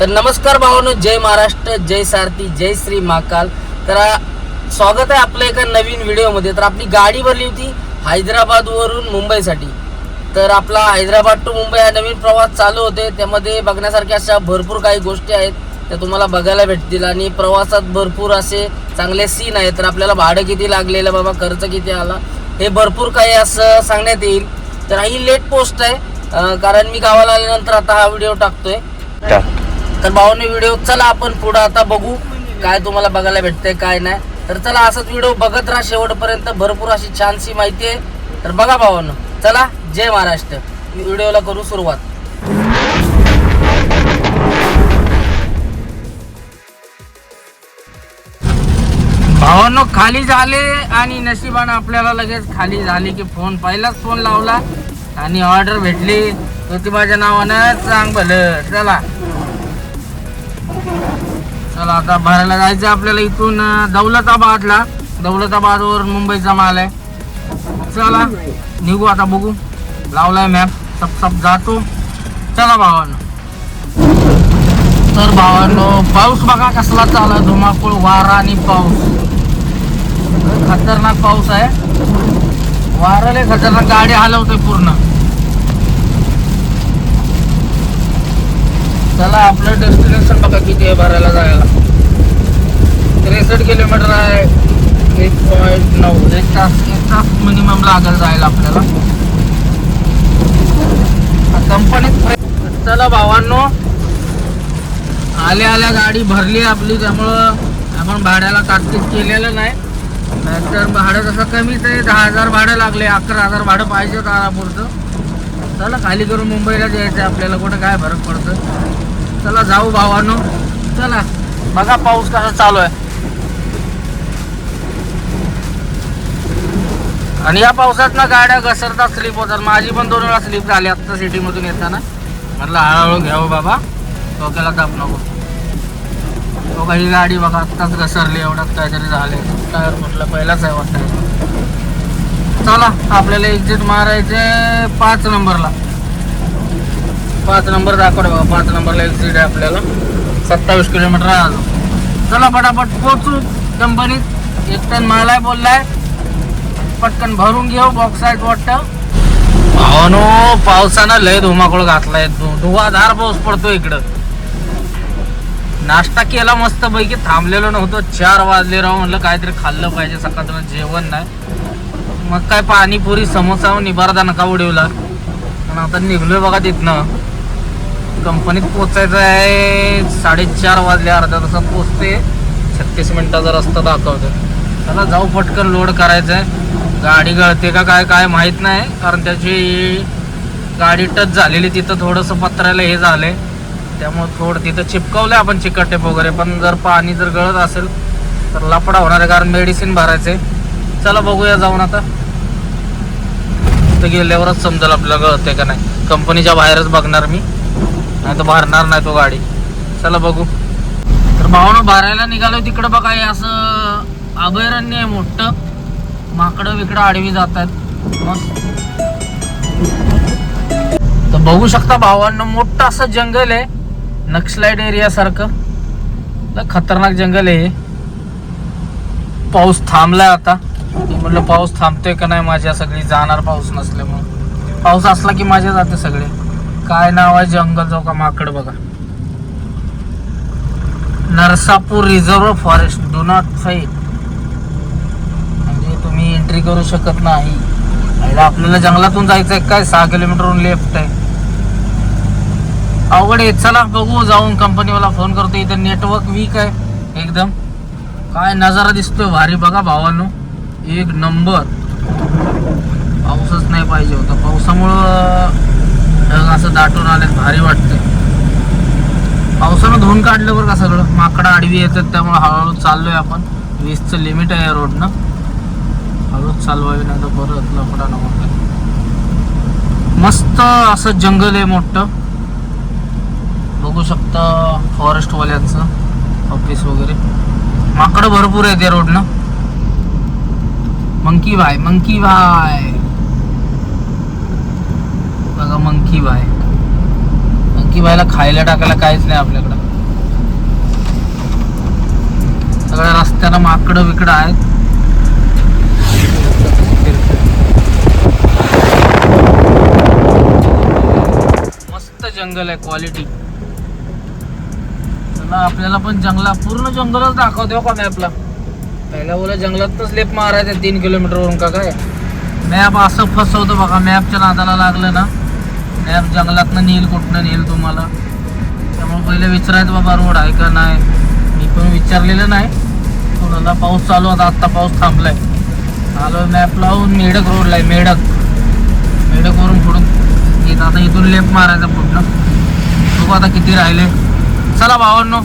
तर नमस्कार भावानो जय महाराष्ट्र जय सारथी जय श्री महाकाल. तर स्वागत आहे आपलं एका नवीन व्हिडिओमध्ये. तर आपली गाडी भरली होती हैदराबादवरून मुंबईसाठी. तर आपला हैदराबाद टू मुंबई हा नवीन प्रवास चालू होते. त्यामध्ये बघण्यासारख्या अशा भरपूर काही गोष्टी आहेत. त्या तुम्हाला बघायला भेटतील. आणि प्रवासात भरपूर असे चांगले सीन आहेत. तर आपल्याला भाडं किती लागलेलं बाबा खर्च किती आला हे भरपूर काही असं सांगण्यात येईल. तर ही लेट पोस्ट आहे. कारण मी गावाला आल्यानंतर आता हा व्हिडिओ टाकतोय. तर भावाने व्हिडिओ चला आपण पुढं आता बघू काय तुम्हाला बघायला भेटतंय काय नाही. तर चला असंच व्हिडिओ बघत राहा. शेवटपर्यंत भरपूर अशी छानशी माहिती आहे. तर बघा भावानं चला जय महाराष्ट्र. व्हिडिओला करू सुरुवात. भावांनो खाली झाले आणि नशिबानं आपल्याला लगेच खाली झाले की फोन पहिलाच फोन लावला आणि ऑर्डर भेटली. ज्योतिबाच्या नावानं चांग भलं. चला. चला आता भरायला जायचं आपल्याला इथून दौलताबादला. दौलताबादवरून मुंबईचा माल आहे. चला निघू आता बघू. लावलाय मॅप सप सप जातो. चला भावांनो. तर भावांनो पाऊस बघा कसला चाला धुमाकूळ वारा आणि पाऊस. खतरनाक पाऊस आहे. वाराले खतरनाक गाडी हलवते पूर्ण. चला आपलं डेस्टिनेशन बघा किती आहे भरायला जायला. त्रेसष्ट किलोमीटर आहे. एक पॉईंट नऊ. एक तास एक तास मिनिमम लागेल जायला आपल्याला. कंपनीत चला भावांनो. आल्या आल्या गाडी भरली आपली त्यामुळं आपण भाड्याला तात्तीत केलेलं नाही. नाहीतर भाडं तसं कमीच आहे. दहा हजार भाडं लागले अकरा हजार भाडं पाहिजे तारापुरतं चला खाली करून मुंबईला जायचं आहे आपल्याला. कुठं काय फरक पडतं चला जाऊ भावानो. चला बघा पाऊस कसा चालू आहे. आणि या पावसात ना गाड्या घसरतात स्लिप होतात. माझी पण दोन वेळा स्लिप झाली आत्ता सिटीमधून येताना. म्हटलं हळूहळू घ्यावं बाबा. डोक्याला ताप नको. तो काही गाडी बघा आत्ताच घसरली एवढ्यात काहीतरी झाले टायर म्हटलं पहिलाच आहे वाटतं. चला आपल्याला एक्झिट मारायचे पाच नंबरला पाच नंबर दाखवले बघा पाच नंबरला एक्झिट आहे आपल्याला. सत्तावीस किलोमीटर आहे अजून. चला पटापट पोचू कंपनीत. एक टन माल आहे बोललाय. पटकन भरून घेऊ बॉक्स आहेत वाटतं. भावानो पावसानं लय धुमाकूळ घातलाय. धु- धुवाधार पाऊस पडतो इकडं. नाश्ता केला मस्त पैकी थांबलेलो नव्हतो. चार वाजले राहून म्हणलं काहीतरी खाल्लं पाहिजे. सकाळचं जेवण नाही. मग काय पाणीपुरी समोसा निबारदा नका उडवला? पण आता निघलोय बघा तिथनं. कंपनीत पोचायचं आहे साडेचार वाजले अर्ध्या तासात पोचते. छत्तीस मिनिटाचा रस्ता दाखवतो त्याला जाऊ पटकन लोड करायचं आहे गाडी गळते का काय काय माहीत नाही कारण त्याची गाडी टच झालेली तिथं थोडंसं पत्रायला हे झालंय. त्यामुळे थोडं तिथं चिपकवलंय आपण चिकटेप वगैरे पण जर पाणी जर गळत असेल तर लफडा होणार आहे कारण मेडिसिन भरायचे चला बघूया जाऊन आता. तिथं गेल्यावरच समजेल आपल्याला कळतंय का नाही. कंपनीच्या बाहेरच बघणार मी. नाही तर भरणार नाही तो गाडी. चला बघू. तर भावानं भरायला निघालो तिकडं बघा हे असं अभयारण्य आहे मोठं. माकडं विकडं आडवी जात आहेत. तर बघू शकता भावांना मोठं असं जंगल आहे. नक्सलाइट एरिया सारखं. खतरनाक जंगल आहे पाऊस थांबलाय आता. म्हटलं पाऊस थांबतोय का नाही माझ्या? सगळी जाणार पाऊस नसल्यामुळे. पाऊस असला की माझ्या जाते सगळे. काय नाव आहे? जंगल जो का माकड बघा. Narsapur reserve forest do not fight म्हणजे तुम्ही एंट्री करू शकत नाही. आपल्याला जंगलातून जायचं आहे काय सहा किलोमीटरहून लेफ्ट आहे. अवघड आहे. चला बघू जाऊन कंपनीवाला फोन करतो इथं नेटवर्क वीक आहे. एकदम. काय नजारा दिसतोय भारी बघा भावांनो. एक नंबर. पाऊसच नाही पाहिजे होता. पावसामुळं ढग असं दाटून आले भारी वाटतंय. पावसानं धुवून काढलं बरं का सगळं. माकडं आडवी येतात त्यामुळे हळूहळू चाललोय आपण. वीसचं लिमिट आहे या रोडनं. हळूच चालवावी नाही तर परत लफडा नको मस्त असं जंगल आहे मोठं. बघू शकता फॉरेस्टवाल्यांचं ऑफिस वगैरे. माकडं भरपूर आहेत या रोडनं. मंकी भाई मंकी भाई बघा मंकी भाई मंकी भाईला खायला टाकायला काहीच नाही आपल्याकडं. सगळ्या रस्त्यानं माकडं विकडं आहेत. मस्त जंगल आहे क्वालिटी आपल्याला पण जंगला पूर्ण जंगलच दाखवतो हो का मॅपला पहिला बोला जंगलातच लेप मारायचं तीन किलोमीटरवरून का काय? मॅप असं फसवतो बघा मॅपच्या नादाला लागलं ना. मॅप जंगलातनं नेईल कुठनं नेईल तुम्हाला. त्यामुळे पहिले विचारायचं बाबा रोड आहे का नाही? मी पण विचारलेलं नाही. थोडासा पाऊस चालू होता आत्ता पाऊस थांबलाय. आलो मॅप लावून मेढक रोडला आहे मेढक. मेढकवरून पुढून येत आता इथून लेप मारायचा पुढनं बघू आता किती राहिले. चला भावांनो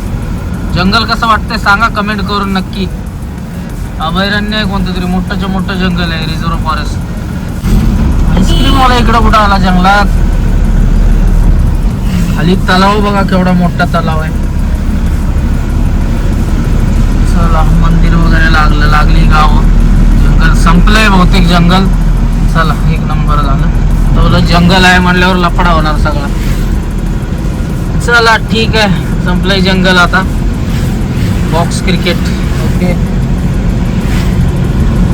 जंगल कसं वाटतंय सांगा कमेंट करून नक्की. अभयारण्य आहे कोणतं तरी मोठंच्या मोठं जंगल आहे रिझर्व फॉरेस्ट. आईस्क्रीम वाला इकडं कुठं आला जंगलात? खाली तलाव बघा केवढा मोठा तलाव आहे. चला मंदिर वगैरे लागलं लागली गाव. जंगल संपलंय बहुतेक जंगल. चला एक नंबर झालं. तर जंगल आहे म्हणल्यावर लफडा होणार सगळा. चला ठीक आहे. संपलंय जंगल आता. बॉक्स क्रिकेट ओके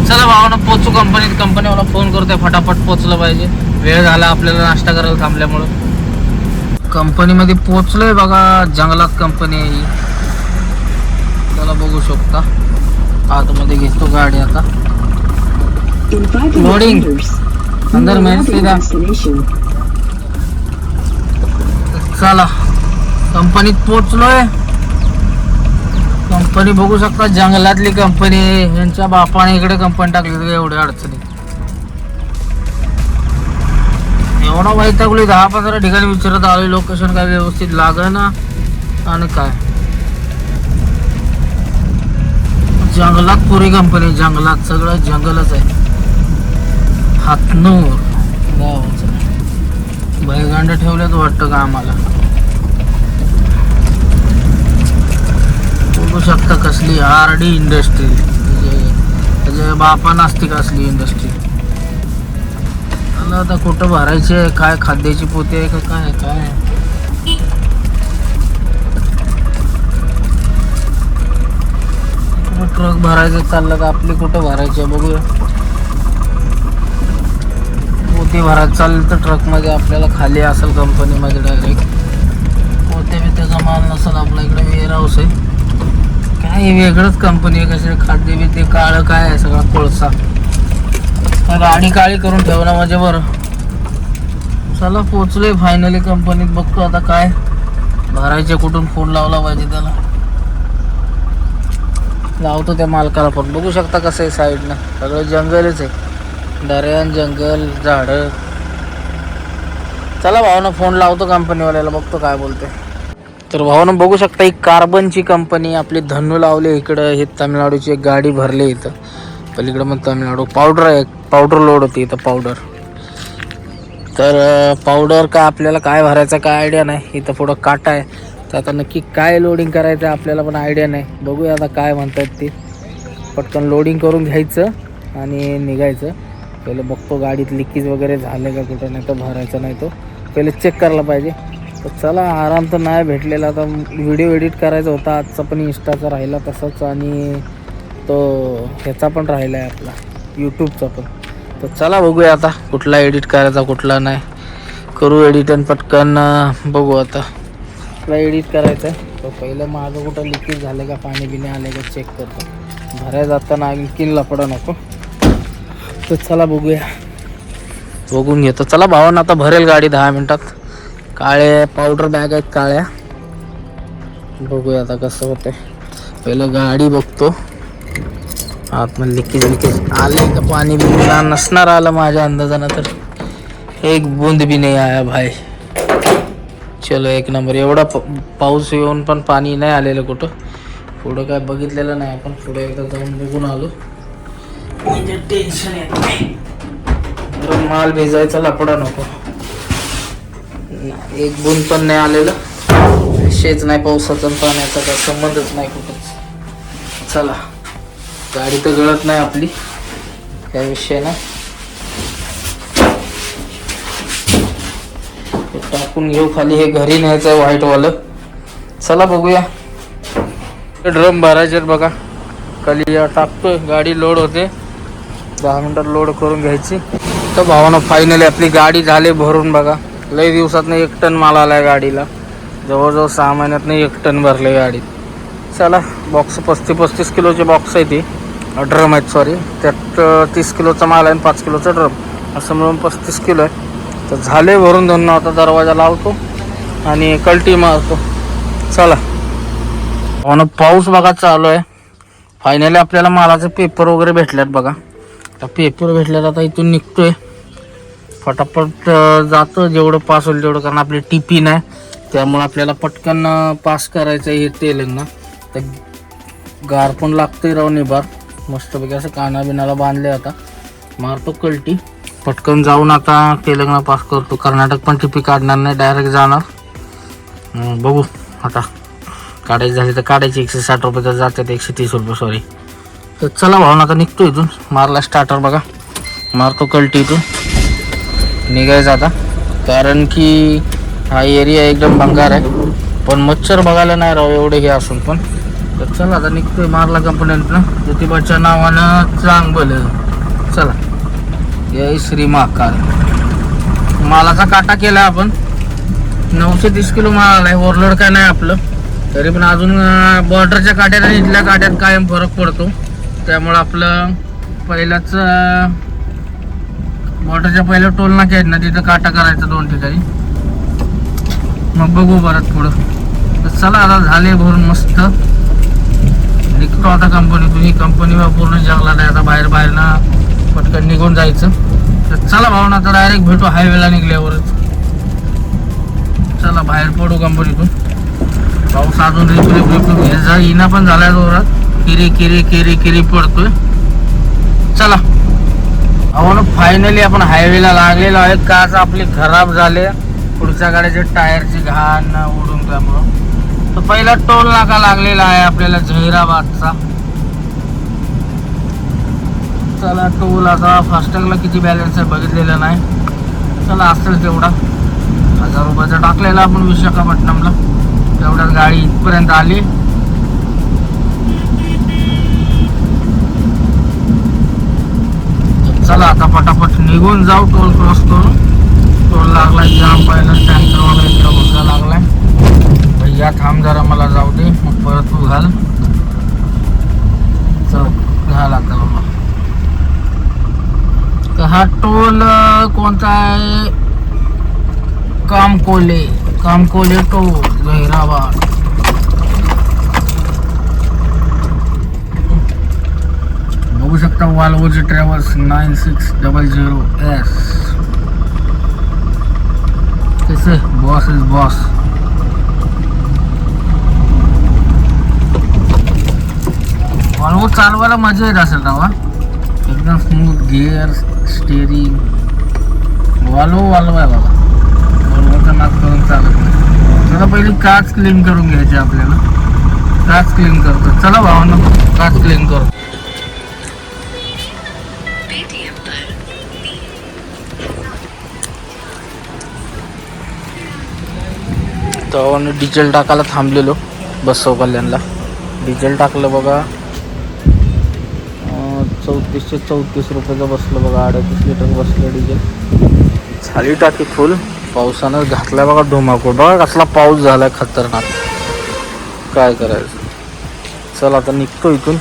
चला भावानं पोचू कंपनीत कंपनीवाला फोन करतोय फटाफट पोचलं पाहिजे. वेळ झाला आपल्याला नाश्ता करायला थांबल्यामुळं. कंपनीमध्ये पोचलोय बघा जंगलात कंपनी आहे त्याला बघू शकता. आतमध्ये घेतो गाडी आता. In 500 Loading. meters, you अंदर में सीधा. चला. कंपनीत पोचलोय. कंपनी बघू शकता जंगलातली कंपनी यांच्या बापाने इकडे कंपनी टाकली होती एवढ्या अडचणी. एवढा वैतागली दहा पंधरा ठिकाणी विचारत आले लोकेशन काय व्यवस्थित लाग ना आणि काय. जंगलात पुरी कंपनी जंगलात सगळं जंगलच आहे. हातनूर. गावाचं. बैगांड ठेवल्यात वाटतं का आम्हाला? बघू शकता कसली आर डी इंडस्ट्री त्याच्या बापा असते कसली इंडस्ट्री मला आता कुठं भरायचे काय खाद्याची पोते आहे का काय काय ट्रक भरायचं चाललं का आपली कुठं भरायचे बघूया. पोते भरायचं चाललं तर ट्रकमध्ये आपल्याला खाली असेल कंपनीमध्ये डायरेक्ट पोते बित्याचा माल नसेल आपल्या इकडे वेअर हाऊस आहे. काय वेगळंच कंपनी आहे कसे खाद्य बिद्य काळं काय आहे सगळा कोळसा. गाडी काळी करून ठेवणं म्हणजे बरं. चला पोचलोय फायनली कंपनीत बघतो आता काय. भरायचे कुठून फोन लावला पाहिजे त्याला. लावतो त्या मालकाला फोन बघू शकता कसं आहे साईडनं सगळं जंगलच आहे. दर्यान जंगल झाडं. चला भावानं फोन लावतो कंपनीवाल्याला बघतो काय बोलते तर भावानं बघू शकता ही कार्बनची कंपनी आपली धनू लावली इकडं. हे तामिळनाडूची एक गाडी भरली इथं. पलीकडं मग तामिळनाडू पावडर आहे. पावडर लोड होती इथं पावडर तर पावडर का आपल्याला काय भरायचं काय आयडिया नाही. इथं पुढं काटा आहे. तर आता नक्की काय लोडिंग करायचं आपल्याला पण आयडिया नाही. बघूया आता काय म्हणतात ते. पटकन लोडिंग करून घ्यायचं आणि निघायचं. पहिले बघतो गाडीत लिकेज वगैरे झालं का कुठं नाही तर भरायचं नाही तो. पहिले चेक करायला पाहिजे. तर चला आराम तर नाही भेटलेला. आता व्हिडिओ एडिट करायचा होता. आजचा पण इंस्टाचा राहिला तसाच आणि तो ह्याचा पण राहिला आहे आपला. यूट्यूबचा पण. तर चला बघूया आता कुठला एडिट करायचा कुठला नाही. करू एडिट आणि पटकन बघू आता. कुठला एडिट करायचा आहे? तर पहिलं माझं कुठं लिकेज झालं का पाणी बिणी आलं का चेक करतो. भरायला जाताना आणखीन लपडा नको. तर चला बघूया. बघून घेतो. चला भावानं आता भरेल गाडी दहा मिनटात. काळे पावडर बॅग आहेत काळ्या. बघूया आता कसं होतंय. पहिलं गाडी बघतो. आतमध्ये लिकेज लिकेज. आलंय का पाणी बी नसणार आलं माझ्या अंदाजानं तर. एक बूंद बी नाही आया भाई. चलो एक नंबर. एवढा प- पाऊस येऊन पण पाणी नाही आलेलं कुठं. पुढं काय बघितलेलं नाही आपण. पुढे एकदा जाऊन बघून आलो. म्हणजे टेन्शन येत नाही. माल भिजायचा लपडा नको. एक गुण पण नाही आलेलं. विषयच नाही पावसाचा पाण्याचा काय संबंधच नाही कुठंच. चला गाडी तर गळत नाही आपली. काय विषय नाही. टाकून घेऊ खाली हे घरी न्यायचं आहे व्हाईटवालं. चला बघूया. ड्रम भरायचे बघा. खाली टाकतोय गाडी लोड होते. दहा मिनटात लोड करून घ्यायची. तर भावानं फायनली आपली गाडी झाली भरून बघा. लई दिवसात एक टन माल आलाय गाडीला. जवळजवळ सहा महिन्यात एक टन भरले गाडीत. चला बॉक्स पस्तीस पस्तीस किलोचे बॉक्स आहे ती. ड्रम आहेत सॉरी त्यात तीस किलोचा माल आहे आणि पाच किलोचा ड्रम असं मिळून पस्तीस किलो आहे. तर झाले भरून धरून आता दरवाजा लावतो आणि कल्टी मारतो. चला. पण पाऊस बघा चालू आहे. फायनली आपल्याला मालाचे पेपर वगैरे भेटल्यात बघा. आता पेपर भेटल्यात आता इथून निघतोय. फटाफट जातं जेवढं पास होईल तेवढं कारण आपली टिपी नाही. त्यामुळे आपल्याला पटकन पास करायचं आहे हे तेलंगणा. तर गार पण लागतंय राव निभार मस्तपैकी असं कानाबिनाला बांधले आता. मारतो कल्टी. पटकन जाऊन आता तेलंगणा पास करतो. कर्नाटक पण टिपी काढणार नाही डायरेक्ट जाणार. बघू. आता काढायची झाली तर काढायची. एकशे साठ रुपये तर जातात एकशे तीस रुपये सॉरी तर चला भाऊन आता निघतो इथून. मारला स्टार्टर बघा. मारतो कल्टी इथून. निघायचं आता. कारण की हा एरिया एकदम भंगार आहे. पण मच्छर बघायला नाही राव एवढे हे असून पण. तर चला आता निघतोय मारला कंपनीतनं ज्योतिबाच्या नावानं चांगलं. चला. जय श्री महाकाल. मालाचा काटा केला आपण. नऊशे तीस किलो माल आहे ओरलोड काय नाही आपलं. तरी पण अजून बॉर्डरच्या काट्यात आणि इथल्या काट्यात कायम फरक पडतो. त्यामुळं आपलं पहिलाच बॉर्डरच्या पहिल्या टोल नाके आहेत ना तिथं काटा करायचा दोन ठिकाणी. मग बघू परत पुढं. तर चला आता झाले भरून मस्त. निघतो आता कंपनीतून. ही कंपनी पूर्ण जगला नाही आता बाहेर बाहेर ना पटकन निघून जायचं. तर चला भावना आता डायरेक्ट भेटू हायवेला निघल्यावरच. चला बाहेर पडू कंपनीतून. पाऊस अजून रिप रिप रिप रिप इना पण झालाय जोरात. किरी किरी किरी किरी पडतोय. चला. अहो फायनली आपण हायवेला लागलेलो आहे काच आपली खराब झाले? पुढच्या गाड्याचे टायरची घाण उडून त्यामुळं तर पहिला टोल नाका लागलेला आहे आपल्याला झहिराबादचा चला टोल आता फास्टॅगला किती बॅलन्स आहे बघितलेला नाही. चला असेल तेवढा. हजार रुपयाचा टाकलेला आपण विशाखापट्टणमला. तेवढ्यात गाडी इथपर्यंत आली. आता पटापट निघून जाऊ टोल क्रॉस करून. टोल लागलाय जाम पहिला टँकरवाला इकडं बघा लागलाय. भैया थांब जरा मला जाऊ दे. मग परत तू घाल. चल घाल आता बाबा. तर हा टोल कोणता आहे? कामकोले. कामकोले टोल जहिराबाद बघू शकता वाल्वोची travels nine six double zero S. कसे? Boss is boss. वाल्वो चालवायला मजा येत असेल ना वा एकदम smooth gear steering Volvo valve आहे बाबा. वाल्वोचा नाक करून चालत नाही. चला पहिली काच क्लीन करून घ्यायची आपल्याला. काच क्लीन करतो. चला भावांना काच क्लीन करू तवानं डिझेल टाकायला थांबलेलो बसव कल्याणला. डिझेल टाकलं बघा. चौतीसशे चौतीस रुपयाचं बसलं बघा. अडतीस लिटर बसलं डिझेल. झाली टाकी फुल पावसानं घातला बघा धुमाकूळ. बघा कसला पाऊस झाला खतरनाक. काय करायचं? चल आता निघतो इथून.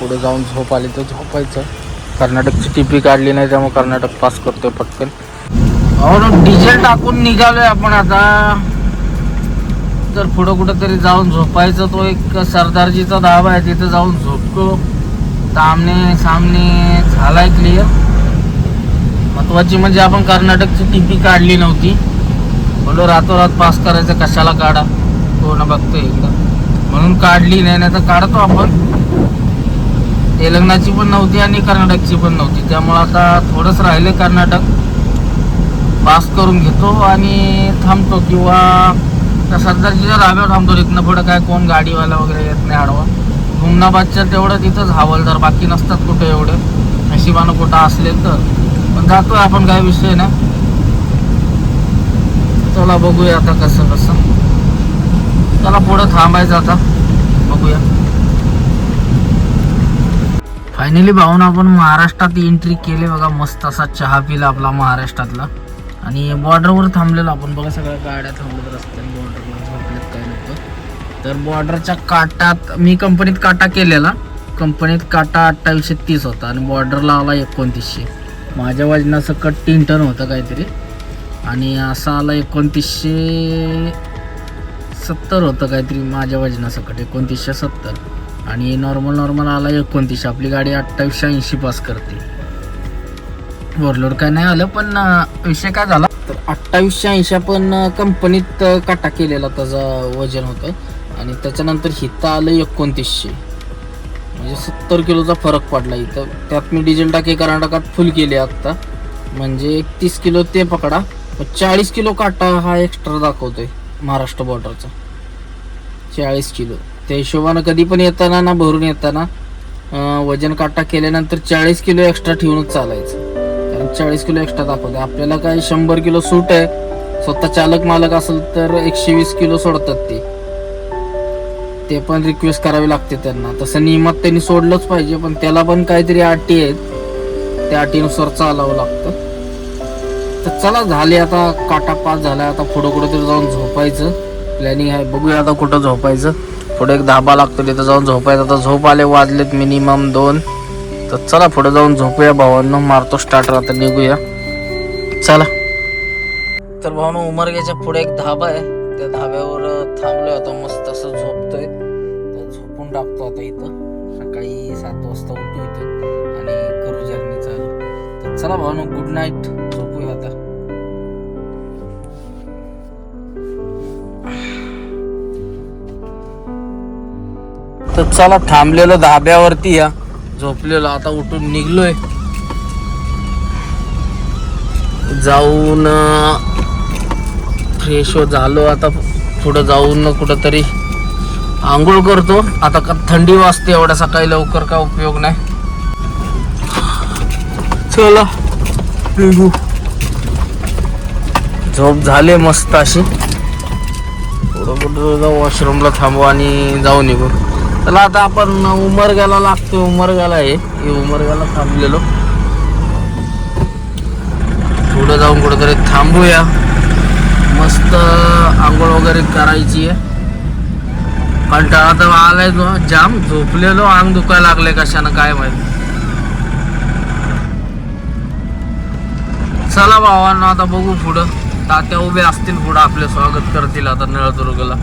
पुढे जाऊन झोप आली तर झोपायचं. कर्नाटकची टिपी काढली नाही त्यामुळे कर्नाटक पास करतोय पटकन. अहो डिझेल टाकून निघालोय आपण आता. तर पुढं कुठं तरी जाऊन झोपायचं तो एक सरदारजीचा धाबा आहे तिथे जाऊन झोपतो. सामने सामने झालाय क्लिअर महत्वाची म्हणजे आपण कर्नाटकची टीपी काढली नव्हती. बोलो रातोरात पास करायचं कशाला काढा? कोण बघतो एकदा. म्हणून काढली नाही नाही तर काढतो आपण. तेलंगणाची पण नव्हती आणि कर्नाटकची पण नव्हती. त्यामुळं आता थोडंच राहिले कर्नाटक. पास करून घेतो आणि थांबतो किंवा त्या सरदारजीच्या धाब्यावर थांबतो इथनं पुढं काय कोण गाडीवाला वगैरे येत नाही आडवा. हुमनाबादच्या तेवढं तिथंच हवालदार बाकी नसतात कुठे एवढे. नशिबानं कुठं असले तर. पण जातोय आपण काय विषय नाही. चला बघूया आता कसं कसं. चला पुढं थांबायचं आता. बघूया. फायनली भाऊन आपण महाराष्ट्रात एंट्री केली बघा. मस्त असा चहा पिला आपला महाराष्ट्रातला. आणि बॉर्डरवर थांबलेलो आपण. बघा सगळ्या गाड्या थांबलेत रस्त्याने. तर बॉर्डरच्या काटात मी कंपनीत काटा केलेला. कंपनीत काटा अठ्ठावीसशे तीस होता आणि बॉर्डरला आला एकोणतीसशे. माझ्या वजनासकट तीन टन होतं काहीतरी. आणि असा आला एकोणतीसशे सत्तर होतं काहीतरी माझ्या वजनासकट एकोणतीसशे सत्तर. आणि नॉर्मल नॉर्मल आला एकोणतीसशे. आपली गाडी अठ्ठावीसशे ऐंशी पास करते. ओव्हरलोड काय नाही आलं पण विषय काय झाला? तर अठ्ठावीसशे ऐंशी आपण कंपनीत काटा केलेला त्याचं वजन होतं. आणि त्याच्यानंतर हिथं आलं एकोणतीसशे. म्हणजे सत्तर किलोचा फरक पडला इथं. त्यात मी डिझेल टाके कर्नाटकात फुल केली आत्ता म्हणजे एकतीस किलो ते पकडा. चाळीस किलो काटा हा एक्स्ट्रा दाखवतोय महाराष्ट्र बॉर्डरचा चाळीस किलो. त्या हिशोबानं कधी पण येताना ना भरून येताना वजन काटा केल्यानंतर चाळीस किलो एक्स्ट्रा ठेवूनच चालायचं. कारण चाळीस किलो एक्स्ट्रा दाखवते आपल्याला काय शंभर किलो सूट आहे स्वतः चालक मालक असेल तर एकशे वीस किलो सोडतात ते. ते पण रिक्वेस्ट करावी लागते त्यांना. तसं नियमात त्यांनी सोडलंच पाहिजे पण त्याला पण काहीतरी अटी आहेत. त्या अटीनुसार चालावं लागतं. तर चला झाले आता काटा पास झाला आता पुढं कुठं तरी जाऊन झोपायचं. प्लॅनिंग आहे. बघूया आता कुठं झोपायचं. पुढे एक धाबा लागतो तिथं जाऊन झोपायचं. आता झोप आले वाजलेत मिनिमम दोन. तर चला पुढे जाऊन झोपूया भावांना. मारतो स्टार्टर आता निघूया. चला. तर भावानं उमरग्याच्या पुढे एक धाबा आहे. त्या धाब्यावर थांबलोय आता मस्त असं झोप. इथं सकाळी सात वाजता उठू इथं आणि करू जर्नी चालू. तर चला भाऊ गुड नाईट झोपूया आता. तर चला थांबलेलो धाब्यावरती या. झोपलेलो आता उठून निघलोय. जाऊन फ्रेश झालो आता. पुढं जाऊन कुठंतरी आंघोळ करतो. आता का थंडी वाजते एवढ्या सकाळी लवकर काय उपयोग नाही. चला निघू. झोप झाले मस्त अशी. थोडं कुठं जाऊ वॉशरूमला थांबू आणि जाऊ निघू. चला आता आपण उमरग्याला लागतो उमरग्याला आहे. हे उमरग्याला थांबलेलो. पुढं जाऊन कुठंतरी थांबूया. मस्त आंघोळ वगैरे करायची आहे. कंटाळा तर आलाय जाम झोपलेलो अंग दुखायला लागले कशानं काय माहिती. चला भावांना आता बघू पुढं. तात्या उभे असतील पुढं आपले स्वागत करतील आता नळदुर्गला.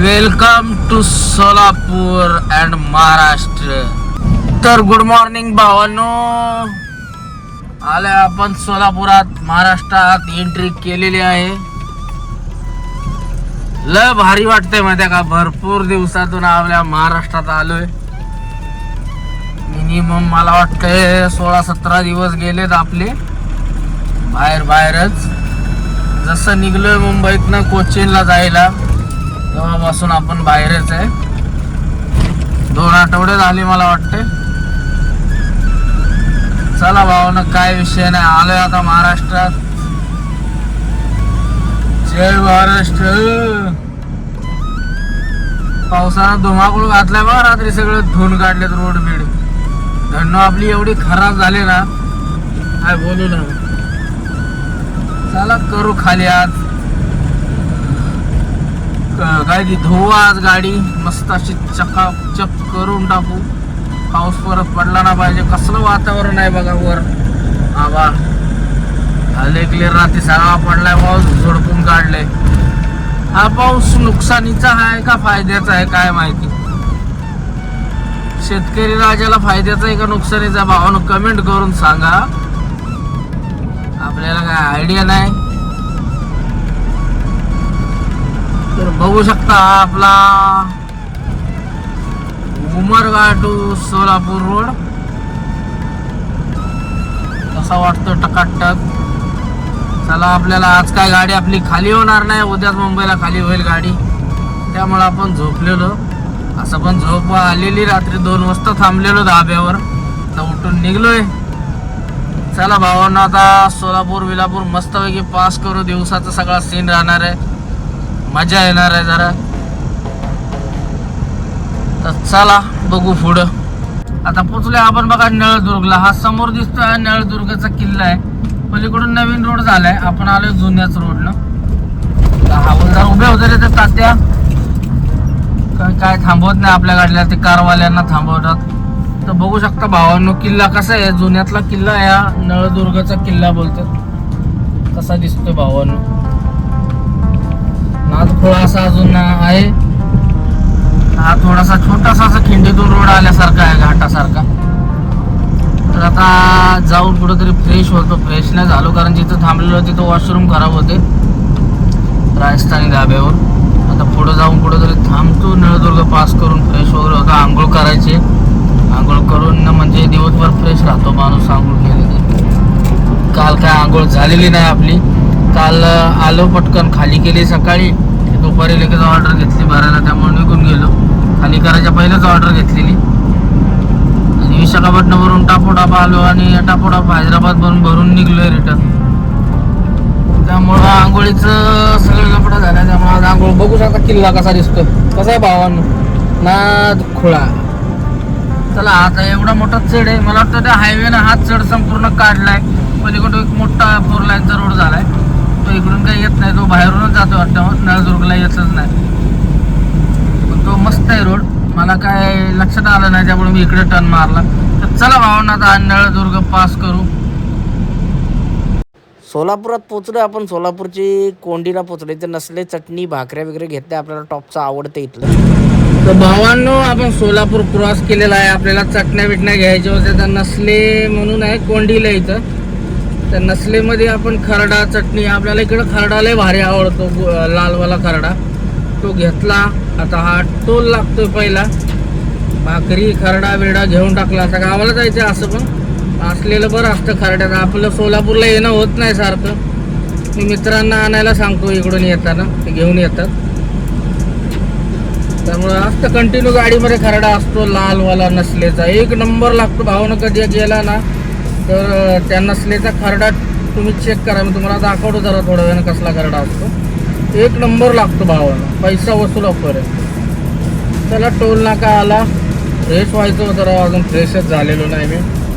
Welcome to Solapur and Maharashtra. तर गुड मॉर्निंग भावांनो. आले आपण सोलापुरात महाराष्ट्रात एंट्री केलेली आहे. लय भारी वाटतंय माहिती का? भरपूर दिवसातून आपल्या महाराष्ट्रात आलोय. मिनिमम मला वाटतंय सोळा सतरा दिवस गेलेत आपले. बाहेर बाहेरच. जसं निघलोय मुंबईतनं कोचीनला जायला तेव्हापासून आपण बाहेरच आहे. दोन आठवडे झाले मला वाटते चला भावनं काय विषय नाही. आलोय आता महाराष्ट्रात. जय महाराष्ट्र. पावसानं धुमाकूळ घातलाय बा रात्री सगळं धुवून काढलेत रोड बीड. धरणं आपली एवढी खराब झाली ना काय बोलू ना. चला करू खाली आज. काय ती धुवू आज गाडी मस्त अशी चकाचक करून टाकू. पाऊस परत पडला ना पाहिजे कसलं वातावरण आहे बघा वर. आबा. आले क्लिअर रात्री सगळा पडलाय पाऊस झोडपून काढले. हा पाऊस नुकसानीचा आहे का फायद्याचा आहे काय माहिती? शेतकरी राजाला फायद्याचा आहे का नुकसानीचा भावानं कमेंट करून सांगा. आपल्याला काय आयडिया नाही? तर बघू शकता आपला उमरगा टू सोलापूर रोड. कसा वाटतो टकाटक? चला आपल्याला आज काय गाडी आपली खाली होणार नाही उद्याच मुंबईला खाली होईल गाडी. त्यामुळे आपण झोपलेलो. असं पण झोप आलेली रात्री दोन वाजता थांबलेलो धाब्यावर. तर उठून निघलोय. चला भावांना आता सोलापूर विलापूर मस्तपैकी पास करू. दिवसाचा सगळा सीन राहणार आहे. मजा येणार आहे जरा. तर चला बघू पुढं. आता पोचलोय आपण बघा नळदुर्गला. हा समोर दिसतोय हा नळदुर्गचा किल्ला आहे. म्हणजे पलीकडून नवीन रोड झालाय. आपण आलोय जुन्याच रोडनं. तर उभे होते रे ते तात्या. काय काय थांबवत नाही आपल्या गाडीला ते कारवाल्यांना थांबवतात. तर बघू शकता भावांनो किल्ला कसा आहे? जुन्यातला किल्ला या नळदुर्गचा किल्ला बोलतात. कसा दिसतोय भावांनो. नादखोळा असा अजून आहे. हा थोडासा छोटासा असा खिंडीतून रोड आल्यासारखा आहे घाटासारखा. तर आता जाऊन कुठंतरी फ्रेश होतो. फ्रेश नाही झालो कारण जिथं थांबलेलो तिथं वॉशरूम खराब होते. राजस्थानी धाब्यावर. आता पुढं जाऊन कुठंतरी थांबतो. नळदुर्ग पास करून फ्रेश वगैरे होतो. आंघोळ करायची. आंघोळ करून ना म्हणजे दिवसभर फ्रेश राहतो माणूस आंघोळ केलेली. काल काय आंघोळ झालेली नाही आपली. काल आलो पटकन. खाली केली सकाळी. दुपारी लगेच ऑर्डर घेतली. भरायला त्यामुळे निघून गेलो. खाली करायच्या पहिलेच ऑर्डर घेतलेली. विशाखापट्टणमवरून टापोटापा आलो आणि टापोटा हैदराबाद वरून भरून निघलोय रिटर्न त्यामुळं आंघोळीचं सगळं लफडा झाला. त्यामुळे आज आंघोळ बघू शकता किल्ला कसा दिसतोय. कसा आहे भावानं? नाद खुळा. चला आता एवढा मोठा चढ आहे. मला वाटतं त्या हायवेनं हा चढ संपूर्ण काढलाय. पलीकडे एक मोठा फोर लाईनचा रोड झालाय. तो इकडून काही येत नाही. तो बाहेरूनच जातो वाटतं. नळदुर्गला येतच नाही. पण तो मस्त आहे रोड मला काय लक्षात आलं नाही त्यामुळे मी इकडे टर्न मारला. तर चला भावांना आता हा नळदुर्ग पास करू. सोलापुरात पोचलो आपण. सोलापूरची कोंडीला पोचलो इथे नसले चटणी भाकऱ्या वगैरे घेतल्या. आपल्याला टॉपचं आवडतं इथलं. तर भावांनो आपण सोलापूर क्रॉस केलेला आहे. आपल्याला चटण्या बिटण्या घ्यायच्या होत्या. तर नसले म्हणून आहे कोंडीला इथं. तर नसलेमध्ये आपण खरडा चटणी. आपल्याला इकडं खरडा लय भारी आवडतो. लालवाला खरडा. तो घेतला. आता हा टोल लागतोय पहिला. भाकरी खरडा बिरडा घेऊन टाकला. आता गावाला जायचं असं पण. असलेलं बरं असतं खरड्यात. आपलं सोलापूरला येणं होत नाही सारखं. मी मित्रांना आणायला सांगतो इकडून येताना. ते घेऊन येतात. त्यामुळे असतं कंटिन्यू गाडीमध्ये खरडा असतो. लालवाला नसलेचा. एक नंबर लागतो. भावनं कधी गेला ना तर त्या नसलेचा खरडा तुम्ही चेक करा. मी तुम्हाला दाखवतो जरा थोड्या वेळानं कसला खरडा असतो. एक नंबर लागतो भावाला. पैसा वसूल ऑफर आहे चला टोल नाका आला. फ्रेश व्हायचं होतं राव अजून फ्रेशच झालेलो नाही मी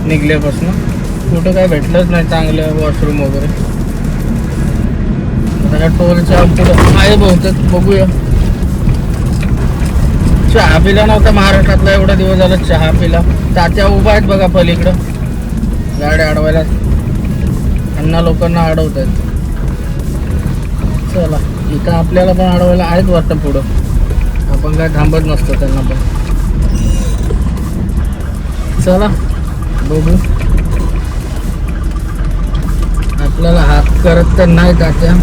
निघल्यापासून. कुठं काय भेटलंच नाही चांगलं वॉशरूम वगैरे. त्याला टोलच्या पुढं आहे बहुतेक. बघूया. चहा पिला नव्हता महाराष्ट्रातला. एवढा दिवस झाला चहा पिला. तात्या उभा आहेत बघा पलीकडं. गाड्या अडवायला. अण्णा लोकांना अडवत आहेत चला. इथं आपल्याला पण अडवायला आहेत वाटतं पुढं. आपण काय थांबत नसतो त्यांना पण. चला बघू. आपल्याला हात करत तर नाही तात्या.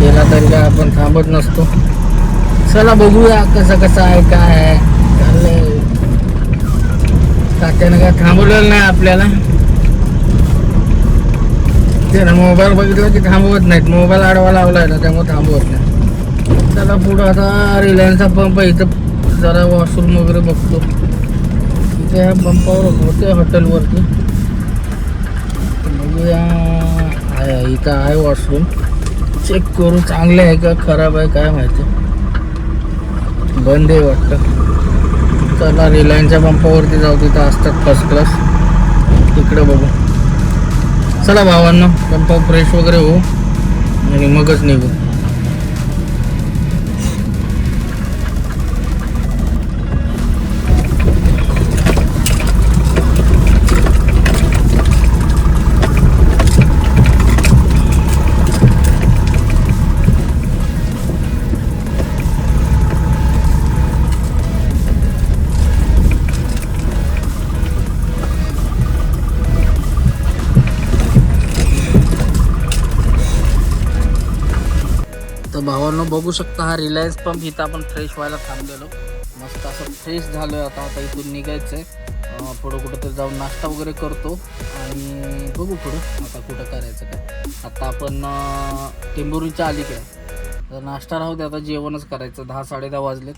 केला तरी काय आपण थांबत नसतो. चला बघूया कसं कसं आहे काय आहे. चाललंय. तात्यानं काय थांबवलेलं नाही आपल्याला. ते मोबाईल बघितला की थांबवत नाहीत. मोबाईल आडवा लावलाय ना त्यामुळे थांबवत नाही. त्याला पुढं आता रिलायन्सचा पंप आहे इथं जरा वॉशरूम वगैरे बघतो. इथे ह्या पंपावर होते हॉटेलवरती बघूया. आहे इथं आहे वॉशरूम. चेक करू चांगले आहे का खराब आहे काय माहिती. बंद आहे वाटतं. चला रिलायन्सच्या पंपावरती जाऊ तिथं असतात फर्स्ट क्लास तिकडे बघू. चला भावांना पंपावर फ्रेश वगैरे होऊ. आणि मगच निघू. भावांनो बघू शकता हा रिलायन्स पंप इथं आपण फ्रेश व्हायला थांबलेलो. मस्त असं फ्रेश झालोय आता आता इथून निघायचं आहे पुढं कुठं तर जाऊन नाश्ता वगैरे करतो. आणि बघू पुढं आता कुठं करायचं काय. आता आपण टेंबुरीच्या अलीकडे. तर नाश्ता राहू दे आता जेवणच करायचं. दहा साडेदहा वाजलेत.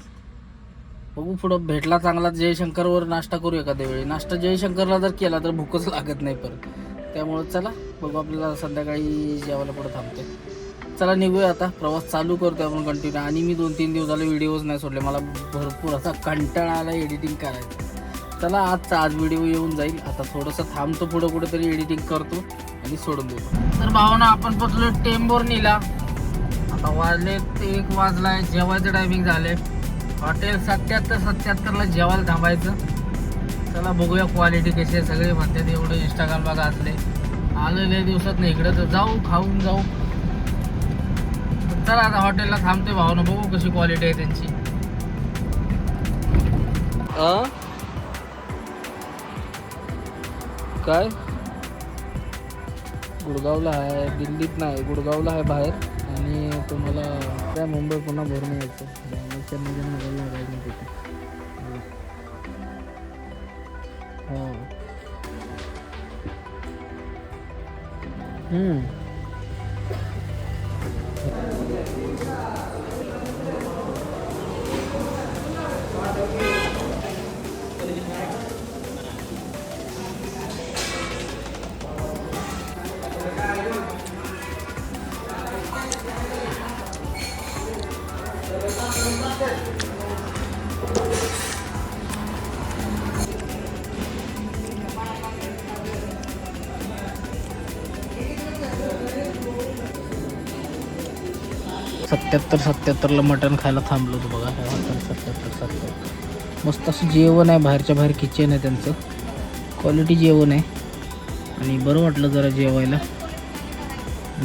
बघू पुढं भेटला चांगला जयशंकरवर नाश्ता करू एखाद्या वेळी. नाश्ता जयशंकरला जर केला तर भूकच लागत नाही परत. त्यामुळं चला बघू आपल्याला संध्याकाळी जेवायला पुढं थांबते चला निघूया आता. प्रवास चालू करतोय आपण कंटिन्यू आणि मी दोन तीन दिवस झाले व्हिडिओज नाही सोडले. मला भरपूर असा कंटाळा आला एडिटिंग करायचं चला आजचा आज व्हिडिओ येऊन जाईल. आता थोडंसं थांबतो पुढं कुठेतरी एडिटिंग करतो आणि सोडून देतो तर भावना आपण पोचलो टेंबोर नेला. आता वाजले एक वाजला आहे जेवायचं टायमिंग झाले हॉटेल सत्याहत्तर सत्याहत्तरला जेवायला थांबायचं. चला बघूया क्वालिटी कशी आहे. सगळे म्हणतात एवढं इंस्टाग्राम बघा असले आलेल्या दिवसात नाही. इकडं तर जाऊ खाऊन जाऊ. चला आता हॉटेलला थांबते भावना बघू कशी क्वालिटी आहे त्यांची. काय? गुडगावला आहे दिल्लीत नाही गुडगावला आहे बाहेर. आणि तुम्हाला काय मुंबई पुन्हा भरून यायचं. हां. लागायचं तिथे सत्याहत्तर सत्याहत्तरला मटण खायला थांबलो होतो बघा सत्याहत्तर सत्याहत्तर. मस्त असं जेवण आहे बाहेरच्या बाहेर किचन आहे त्यांचं. क्वालिटी जेवण आहे. आणि बरं वाटलं जरा जेवायला.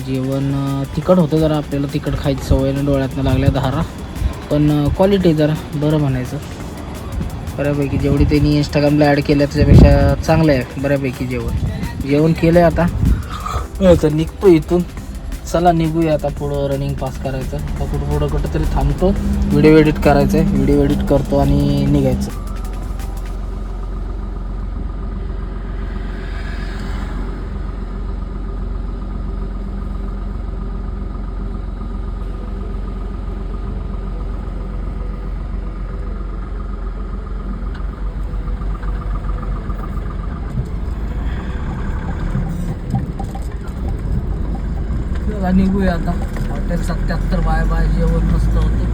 जेवण तिखट होतं जरा आपल्याला तिखट खायची सवयनं डोळ्यातनं लागल्या धारा. पण क्वालिटी जरा बरं म्हणायचं. बऱ्यापैकी जेवढी त्यांनी इंस्टाग्रामला ॲड केल्या त्याच्यापेक्षा चांगलं आहे बऱ्यापैकी जेवण. जेवण केलं आहे आता. आता निघतो इथून. चला निघूया आता पुढं रनिंग पास करायचं. आता कुठं पुढं कुठं तरी थांबतो. व्हिडिओ एडिट करायचं आहे व्हिडिओ एडिट करतो आणि निघायचं चला निघूया आता. हॉटेल सत्याहत्तर बाय बाय जेवण मस्त होतं.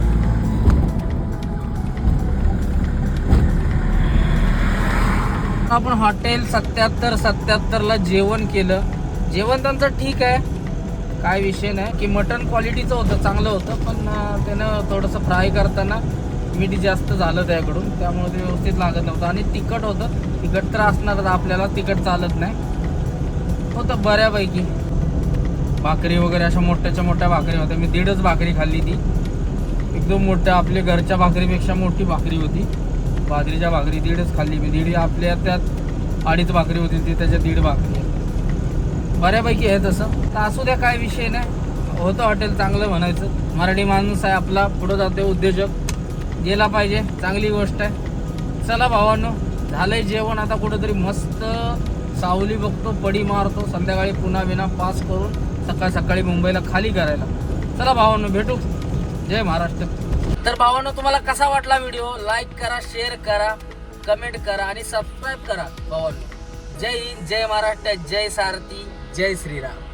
आपण हॉटेल सत्याहत्तर सत्याहत्तरला जेवण केलं. जेवण त्यांचं ठीक आहे. काय विषय नाही. की मटन क्वालिटीचं होतं चांगलं होतं. पण त्यानं थोडंसं फ्राय करताना मीठ जास्त झालं त्याकडून. त्यामुळे ते व्यवस्थित लागत नव्हतं. आणि तिखट होतं. तिखट तर असणारच आपल्याला तिखट चालत नाही. होतं बऱ्यापैकी. भाकरी वगैरे अशा मोठ्याच्या मोठ्या भाकरी होत्या. मी दीडच भाकरी खाल्ली ती. एकदम मोठ्या आपल्या घरच्या भाकरीपेक्षा मोठी भाकरी होती. बाजरीच्या भाकरी दीडच खाल्ली मी. दीड आपल्या त्यात अडीच भाकरी होती ती त्याच्या दीड भाकरी बऱ्यापैकी आहे तसं. तर असू द्या काय विषय नाही. होतं हॉटेल चांगलं म्हणायचं. मराठी माणूस आहे आपला. पुढं जाते उद्योजक. गेला पाहिजे. चांगली गोष्ट आहे. चला भावांनो झालंय जेवण. आता कुठंतरी मस्त सावली बघतो. पडी मारतो. संध्याकाळी पुन्हा विना पास करून. सकाळ सकाळी मुंबईला खाली करायला. चला भावांनो भेटू. जय महाराष्ट्र. तर भावांनो तुम्हाला कसा वाटला व्हिडिओ? लाईक करा शेअर करा कमेंट करा आणि सबस्क्राईब करा भावांनो. जय हिंद जय महाराष्ट्र जय सारथी जय श्रीराम.